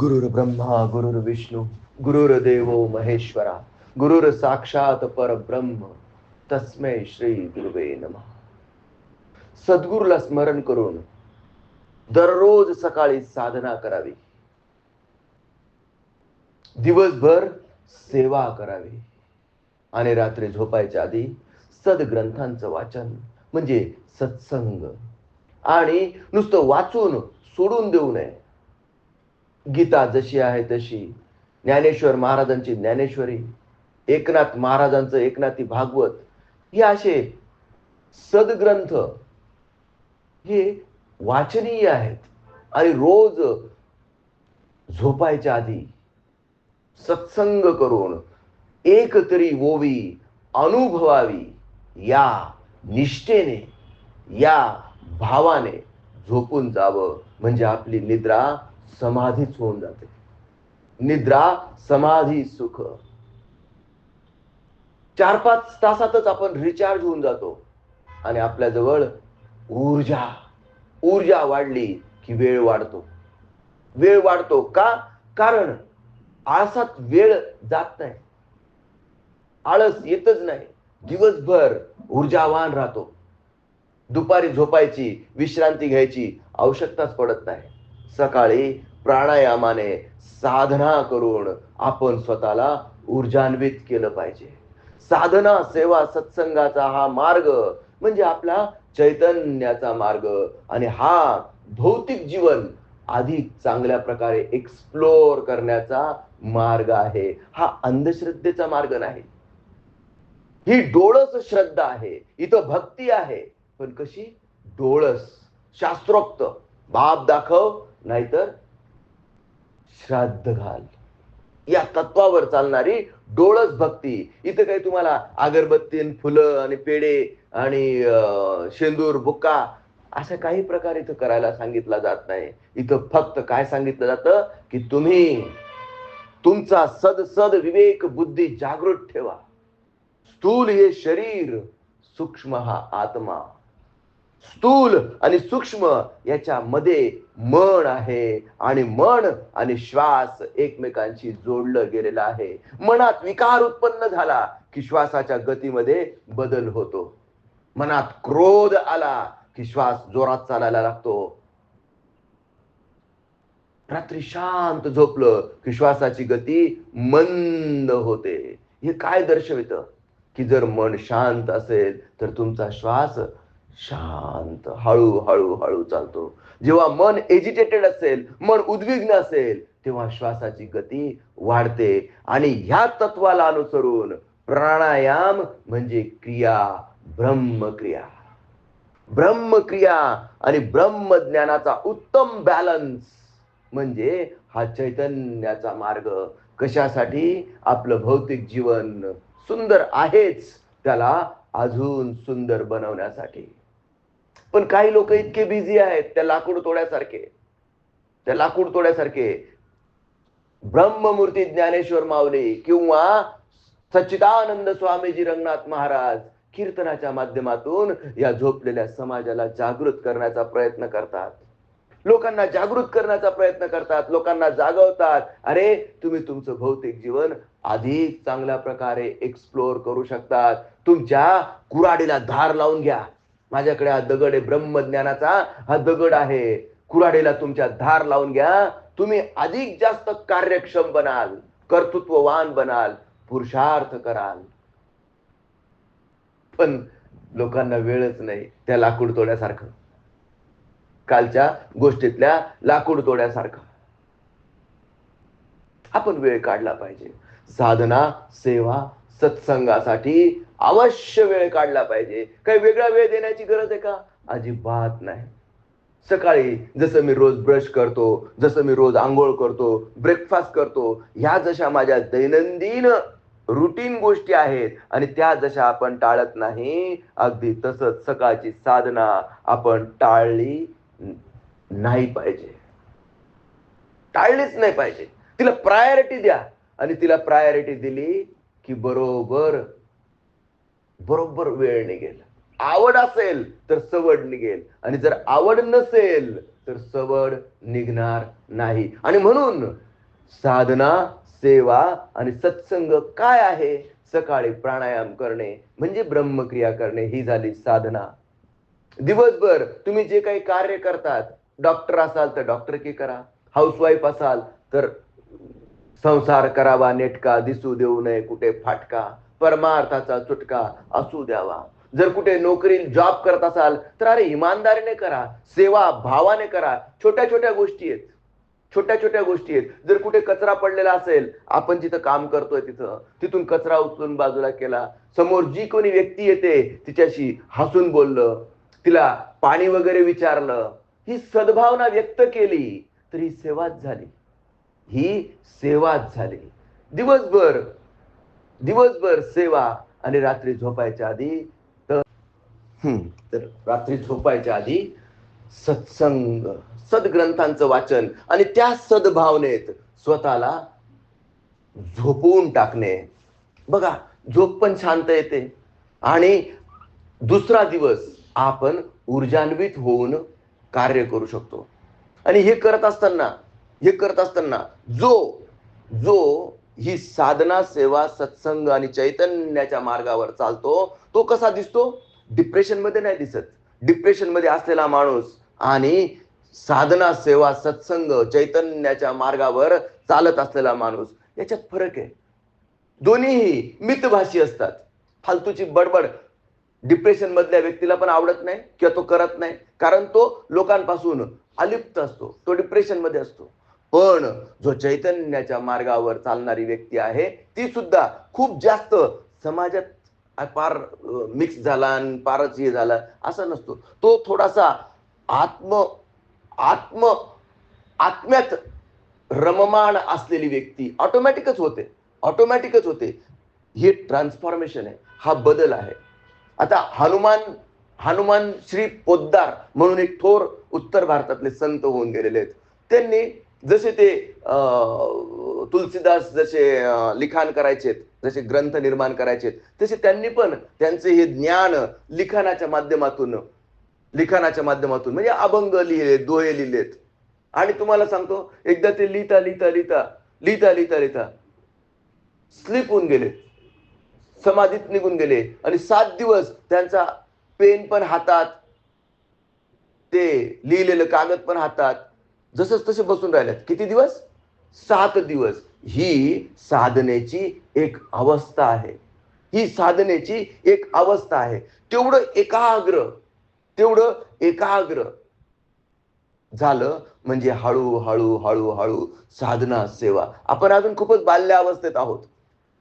गुरुर्ब्रह्मा गुरुर्विष्णू गुरुर्देवो महेश्वरा गुरुर साक्षात परब्रह्म. तस्मै श्री गुरुवे नमः. सद्गुरूला स्मरण करून दररोज सकाळी साधना करावी. दिवसभर सेवा करावी. आणि रात्री झोपायच्या आधी सद्ग्रंथांचं वाचन म्हणजे सत्संग. आणि नुसतं वाचून सोडून देऊ नये. गीता जशी आहे तशी. ज्ञानेश्वर महाराजांची ज्ञानेश्वरी एकनाथ महाराजांचं एकनाथी भागवत हे असे सद्ग्रंथ हे वाचनीय आहेत. आणि रोज झोपायच्या आधी सत्संग करून एक तरी ओवी अनुभवावी या निष्ठेने या भावाने झोपून जावं. म्हणजे आपली निद्रा समाधीच होऊन जाते. निद्रा समाधी सुख. चार पाच तासातच आपण रिचार्ज होऊन जातो. आणि आपल्या जवळ ऊर्जा ऊर्जा वाढली की वेळ वाढतो. वेळ वाढतो का? कारण आळसात वेळ जात नाही. आळस येतच नाही. दिवसभर ऊर्जावान राहतो. दुपारी झोपायची विश्रांती घ्यायची आवश्यकताच पडत नाही. सकाळी प्राणायामाने साधना करून आपण स्वतःला ऊर्जान्वित केलं पाहिजे. साधना सेवा सत्संगाचा हा मार्ग म्हणजे आपला चैतन्याचा मार्ग आणि हा भौतिक जीवन अधिक चांगल्या प्रकारे एक्सप्लोअर करण्याचा मार्ग आहे. हा अंधश्रद्धेचा मार्ग नाही. ही डोळस श्रद्धा आहे. इथं भक्ती आहे. पण कशी? डोळस शास्त्रोक्त. बाप दाखव नाहीतर श्राद्ध घाल. या तत्वावर चालणारी डोळस भक्ती. इथं काही तुम्हाला अगरबत्ती फुलं आणि पेढे आणि शेंदूर बुक्का अशा काही प्रकार इथं करायला सांगितला जात नाही. इथं फक्त काय सांगितलं जातं की तुम्ही तुमचा सद सद विवेक बुद्धी जागृत ठेवा. स्थूल हे शरीर सूक्ष्म हा आत्मा. स्थूल आणि सूक्ष्म याच्यामध्ये मन आहे. आणि मन आणि श्वास एकमेकांशी जोडलं गेलेलं आहे. मनात विकार उत्पन्न झाला की श्वासाच्या गतीमध्ये बदल होतो. मनात क्रोध आला की श्वास जोरात चालायला लागतो. रात्री शांत झोपलं की श्वासाची गती मंद होते. हे काय दर्शवित? की जर मन शांत असेल तर तुमचा श्वास शांत हळू हळू हळू चालतो. जेव्हा मन एजिटेटेड असेल मन उद्विग्न असेल तेव्हा श्वासाची गती वाढते. आणि ह्या तत्वाला अनुसरून प्राणायाम म्हणजे क्रिया ब्रह्मक्रिया. ब्रह्मक्रिया आणि ब्रह्मज्ञानाचा उत्तम बॅलन्स म्हणजे हा चैतन्याचा मार्ग. कशासाठी? आपलं भौतिक जीवन सुंदर आहेच त्याला अजून सुंदर बनवण्यासाठी. पण काही लोक इतके बिझी आहेत त्या लाकूड तोड्यासारखे. त्या लाकूड तोड्यासारखे. ब्रह्ममूर्ती ज्ञानेश्वर माऊली किंवा सच्चिदानंद स्वामीजी रंगनाथ महाराज कीर्तनाच्या माध्यमातून या झोपलेल्या समाजाला जागृत करण्याचा प्रयत्न करतात. लोकांना जागृत करण्याचा प्रयत्न करतात लोकांना जागवतात. अरे तुम्ही तुमचं भौतिक जीवन अधिक चांगल्या प्रकारे एक्सप्लोर करू शकतात. तुमच्या कुराडीला धार लावून घ्या. माझ्याकडे हा दगड आहे ब्रह्मज्ञानाचा हा दगड आहे. कुऱ्हाडीला तुमच्या धार लावून घ्या. तुम्ही अधिक जास्त कार्यक्षम बनाल कर्तृत्ववान बनाल पुरुषार्थ कराल. पण लोकांना वेळच नाही त्या लाकूड तोड्यासारखं. कालच्या गोष्टीतल्या लाकूड तोड्यासारखं. आपण वेळ काढला पाहिजे. साधना सेवा सत्संगासाठी अवश्य वेळ काढला पाहिजे. काही वेगळा वेळ देण्याची गरज आहे का? अजिबात नाही. सकाळी जसं मी रोज ब्रश करतो जसं मी रोज आंघोळ करतो ब्रेकफास्ट करतो ह्या जशा माझ्या दैनंदिन रुटीन गोष्टी आहेत आणि त्या जशा आपण टाळत नाही अगदी तसंच सकाळची साधना आपण टाळली नाही पाहिजे. टाळलीच नाही पाहिजे. तिला प्रायोरिटी द्या आणि तिला प्रायोरिटी दिली की बरोबर बरोबर वेळ निघेल. आवड असेल तर सवड निघेल. आणि जर आवड नसेल तर सवड निघणार नाही. आणि म्हणून साधना सेवा आणि सत्संग काय आहे? सकाळी प्राणायाम करणे म्हणजे ब्रह्मक्रिया करणे ही झाली साधना. दिवसभर तुम्ही जे काही कार्य करतात डॉक्टर असाल तर डॉक्टर की करा. हाऊसवाईफ असाल तर संसार करावा नेटका दिसू देऊ नये कुठे फाटका परमार्थाचा चुटका असू द्यावा. जर कुठे नोकरी जॉब करत असाल तर अरे इमानदारीने करा सेवा भावाने करा. छोट्या छोट्या गोष्टी आहेत. छोट्या छोट्या गोष्टी आहेत. जर कुठे कचरा पडलेला असेल आपण जिथं काम करतोय तिथं तिथून कचरा उचलून बाजूला केला. समोर जी कोणी व्यक्ती येते तिच्याशी हसून बोललं तिला पाणी वगैरे विचारलं ही सद्भावना व्यक्त केली तर ही सेवाच झाली. ही सेवाच झाली. दिवसभर दिवसभर सेवा आणि रात्री झोपायच्या आधी तर तर रात्री झोपायच्या आधी सत्संग सद्ग्रंथांचं वाचन आणि त्या सद्भावनेत स्वतःला झोपवून टाकणे. बघा झोप पण शांत येते. आणि दुसरा दिवस आपण ऊर्जान्वित होऊन कार्य करू शकतो. आणि हे करत असताना हे करत असताना जो जो ही साधना सेवा सत्संग आणि चैतन्याच्या मार्गावर चालतो तो कसा दिसतो? डिप्रेशनमध्ये नाही दिसत. डिप्रेशनमध्ये असलेला माणूस आणि साधना सेवा सत्संग चैतन्याच्या मार्गावर चालत असलेला माणूस याच्यात फरक आहे. दोन्हीही मितभाषी असतात. फालतूची बडबड डिप्रेशन मधल्या व्यक्तीला पण आवडत नाही किंवा तो करत नाही. कारण तो लोकांपासून अलिप्त असतो. तो डिप्रेशनमध्ये असतो. पण जो चैतन्याच्या मार्गावर चालणारी व्यक्ती आहे ती सुद्धा खूप जास्त समाजात फार मिक्स झाला आणि फारच हे झाला असं नसतो. तो थोडासा आत्म आत्म आत्म्यात रममाण असलेली व्यक्ती ऑटोमॅटिकच होते. ऑटोमॅटिकच होते. हे ट्रान्सफॉर्मेशन आहे. हा बदल आहे. आता हनुमान हनुमान श्री पोद्दार म्हणून एक थोर उत्तर भारतातले संत होऊन गेलेले आहेत. त्यांनी जसे ते अं, तुलसीदास जसे लिखाण करायचे जसे ग्रंथ निर्माण करायचे तसे त्यांनी पण त्यांचे हे ज्ञान लिखाणाच्या माध्यमातून लिखाणाच्या माध्यमातून म्हणजे अभंग लिहिले दोहे लिहिलेत. आणि तुम्हाला सांगतो एकदा ते लिहिता लिहिता लिहिता लिहिता लिहिता लिहिता स्लिप होऊन गेले. समाधीत निघून गेले. आणि सात दिवस त्यांचा पेन पण हातात ते लिहिलेलं कागद पण हातात जसंच तसे बसून राहिल्यात. किती दिवस? सात दिवस. ही साधनेची एक अवस्था आहे. ही साधनेची एक अवस्था आहे. तेवढं एकाग्र तेवढं एकाग्र झालं म्हणजे हळू हळू हळू हळू साधना सेवा. आपण अजून खूपच बाल्य अवस्थेत आहोत.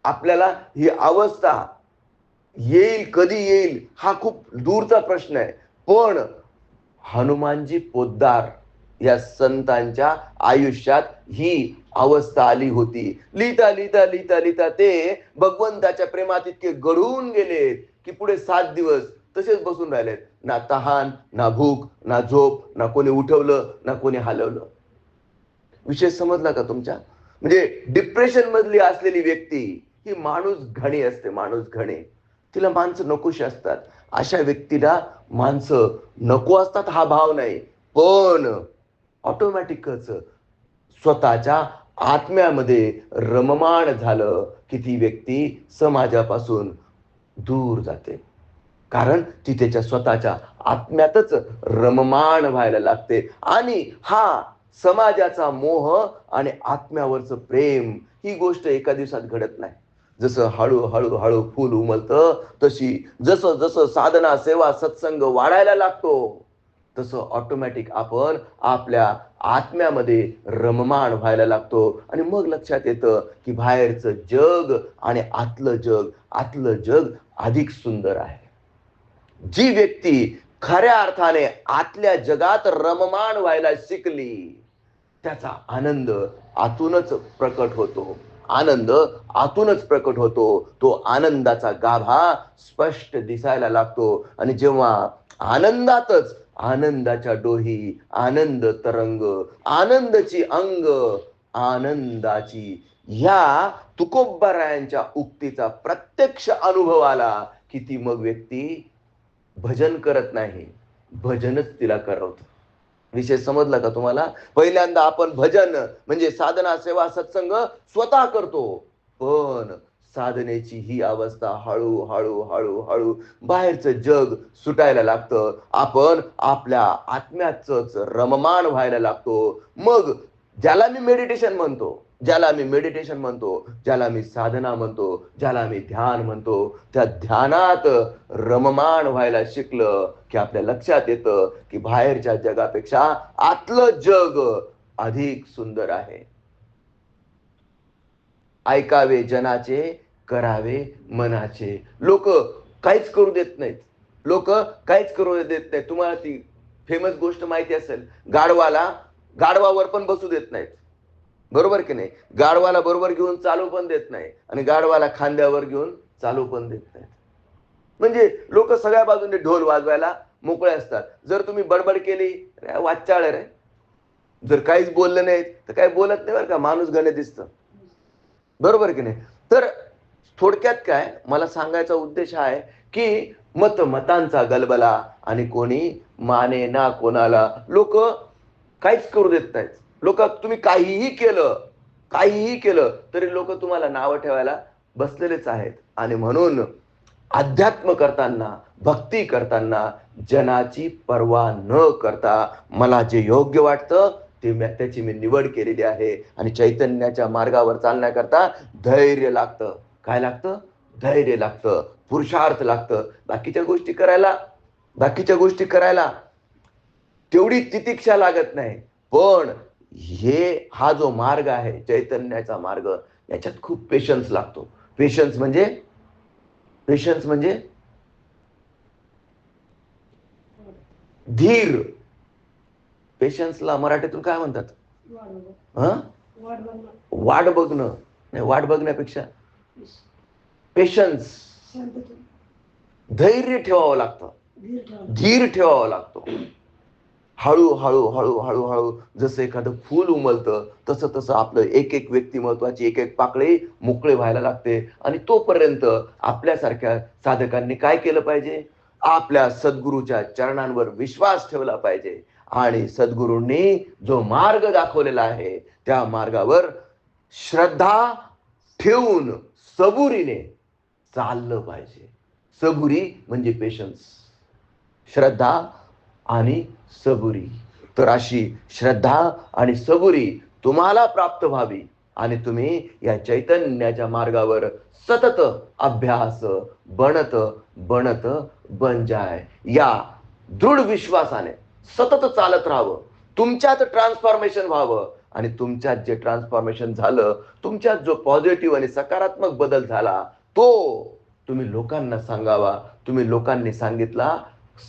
आपल्याला ही अवस्था येईल कधी येईल हा खूप दूरचा प्रश्न आहे. पण हनुमानजी पोद्दार. या संतांच्या आयुष्यात ही अवस्था आली होती. लिहिता लिहिता लिहिता लिहिता ते भगवंताच्या प्रेमात इतके गढून गेलेत की पुढे सात दिवस तसेच बसून राहिलेत. ना तहान ना भूक ना झोप ना कोणी उठवलं ना कोणी हलवलं. विषय समजला का तुमच्या? म्हणजे डिप्रेशन मधली असलेली व्यक्ती ही माणूस घणी असते माणूस घणे. तिला माणसं नकोशी असतात. अशा व्यक्तीला माणसं नको असतात हा भाव नाही. पण ऑटोमॅटिकच स्वतःच्या आत्म्यामध्ये रममाण झालं की ती व्यक्ती समाजापासून दूर जाते. कारण ती त्याच्या स्वतःच्या आत्म्यातच रममाण व्हायला लागते. आणि हा समाजाचा मोह आणि आत्म्यावरचं प्रेम ही गोष्ट एका दिवसात घडत नाही. जसं हळू हळू हळू फुल उमलतं तशी जसं जसं साधना सेवा सत्संग वाढायला लागतो तसं ऑटोमॅटिक आपण आपल्या आत्म्यामध्ये रममाण व्हायला लागतो. आणि मग लक्षात येतं की बाहेरचं जग आणि आतलं जग आतलं जग अधिक सुंदर आहे. जी व्यक्ती खऱ्या अर्थाने आतल्या जगात रममाण व्हायला शिकली त्याचा आनंद आतूनच प्रकट होतो. आनंद आतूनच प्रकट होतो. तो आनंदाचा गाभा स्पष्ट दिसायला लागतो. आणि जेव्हा आनंदातच आनंदाच्या डोही आनंद तरंग आनंदची अंग आनंदाची. ह्या तुकोबारायांच्या उक्तीचा प्रत्यक्ष अनुभव आला की ती मग व्यक्ती भजन करत नाही भजनच तिला करवत. विषय समजला का तुम्हाला? पहिल्यांदा आपण भजन म्हणजे साधना सेवा सत्संग स्वतः करतो. पण साधनेची ही अवस्था हळू हळू हळू हळू बाहेरचं जग सुटायला लागतं. आपण आपल्या आत्म्याच रममान व्हायला लागतो. मग ज्याला मी मेडिटेशन म्हणतो ज्याला मी मेडिटेशन म्हणतो ज्याला मी साधना म्हणतो ज्याला मी ध्यान म्हणतो त्या ध्यानात रममान व्हायला शिकलं की आपल्या लक्षात येतं की बाहेरच्या जगापेक्षा आतलं जग अधिक सुंदर आहे. ऐकावे जनाचे करावे मनाचे. लोक काहीच करू देत नाहीत. लोक काहीच करू देत नाहीत. तुम्हाला ती फेमस गोष्ट माहिती असेल गाढवाला गाढवावर पण बसू देत नाहीत. बरोबर की नाही? गाढवाला बरोबर घेऊन चालू पण देत नाही आणि गाढवाला खांद्यावर घेऊन चालू पण देत नाहीत. म्हणजे लोक सगळ्या बाजूने ढोल वाजवायला मोकळे असतात. जर तुम्ही बडबड केली वाचाळ रे. जर काहीच बोललं नाही तर काही बोलत नाही बरं का? माणूस गणे दिसतं. बरोबर की नाही? तर थोडक्यात काय मला सांगायचा उद्देश हा आहे की मत मतांचा गलबला आणि कोणी माने ना कोणाला लोक काहीच करू देत नाहीत. लोक तुम्ही काहीही केलं काहीही केलं तरी लोक तुम्हाला नावं ठेवायला बसलेलेच आहेत. आणि म्हणून अध्यात्म करताना भक्ती करताना जनाची पर्वा न करता मला जे योग्य वाटतं ते मी त्याची मी निवड केलेली आहे. आणि चैतन्याच्या मार्गावर चालण्याकरता धैर्य लागतं. काय लागतं? धैर्य लागतं पुरुषार्थ लागतं. बाकीच्या गोष्टी करायला बाकीच्या गोष्टी करायला तेवढी तितिक्षा लागत नाही. पण हे हा जो मार्ग आहे चैतन्याचा मार्ग याच्यात खूप पेशन्स लागतो. पेशन्स म्हणजे पेशन्स म्हणजे धीर. पेशन्सला मराठीतून काय म्हणतात? हं? वाट बघणं. नाही वाट बघण्यापेक्षा पेशन्स धैर्य ठेवावं लागतं. धीर ठेवावा लागतो. हळू हळू हळू हळू हळू जसं एखादं फूल उमलतं तसं तसं आपलं एक एक व्यक्तिमत्वाची एक एक पाकळी मोकळे व्हायला लागते. आणि तोपर्यंत आपल्यासारख्या साधकांनी काय केलं पाहिजे? आपल्या सद्गुरूच्या चरणांवर विश्वास ठेवला पाहिजे. आणि सद्गुरूंनी जो मार्ग दाखवलेला आहे त्या मार्गावर श्रद्धा ठेवून सबुरीने चाललं पाहिजे. सबुरी म्हणजे पेशन्स श्रद्धा आणि सबुरी. तर अशी श्रद्धा आणि सबुरी तुम्हाला प्राप्त व्हावी आणि तुम्ही या चैतन्याच्या मार्गावर सतत अभ्यास बनत बनत बन जाय या दृढ विश्वासाने सतत चालत राहावं. तुमच्यात ट्रान्सफॉर्मेशन व्हावं. आणि तुमच्यात जे ट्रान्सफॉर्मेशन झालं तुमच्यात जो पॉझिटिव्ह आणि सकारात्मक बदल झाला तो तुम्ही लोकांना सांगावा. तुम्ही लोकांनी सांगितला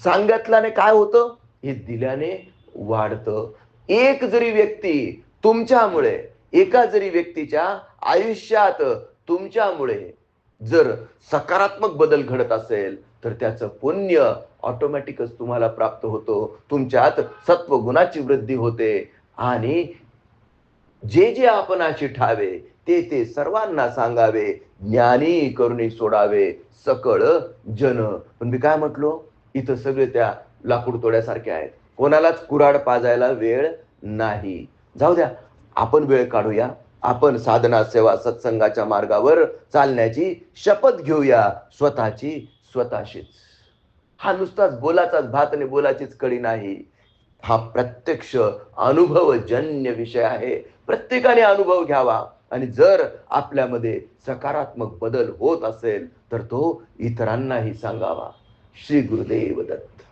सांगितल्याने काय होतं? हे दिल्याने वाढतं. एक जरी व्यक्ती तुमच्यामुळे एका जरी व्यक्तीच्या आयुष्यात तुमच्यामुळे जर सकारात्मक बदल घडत असेल तर त्याचं पुण्य ऑटोमॅटिकच तुम्हाला प्राप्त होतो. तुमच्यात सत्व गुणाची वृद्धी होते. आणि जे जे आपण अशी ठावे ते ते सर्वांना सांगावे ज्ञानी करुणी सोडावे सकळ जन. पण मी काय म्हटलो? इथं सगळे त्या लाकूड तोड्यासारखे आहेत. कोणालाच कुराड पाजायला वेळ नाही. जाऊ द्या आपण वेळ काढूया. आपण साधना सेवा सत्संगाच्या मार्गावर चालण्याची शपथ घेऊया. स्वतःची स्वतःशीच. हा नुसताच बोलाचाच भात आणि बोलाचीच कडी नाही. हा प्रत्यक्ष अनुभवजन्य विषय आहे. प्रत्येकाने अनुभव घ्यावा. आणि जर आपल्यामध्ये सकारात्मक बदल होत असेल तर तो इतरांनाही सांगावा. श्री गुरुदेव दत्त.